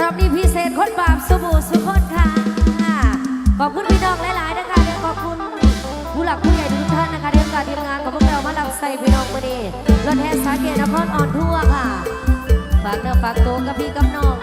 รอบนี้พิเศษคนบาปสบู่สุคนค่ะ ขอบคุณพี่น้องหลายๆนะคะเดี๋ยวขอบคุณผู้หลักผู้ใหญ่ทุกท่านนะคะเดี๋ยวการทีมงานของพวกเรามาลับใส่พี่น้องมาดีรถแห่สาเกตนครอ่อนทั่วค่ะ ฝากเนื้อฝากตัวกับพี่กับน้อง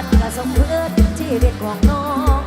ากระสมเพื่อชีวิกของน้อง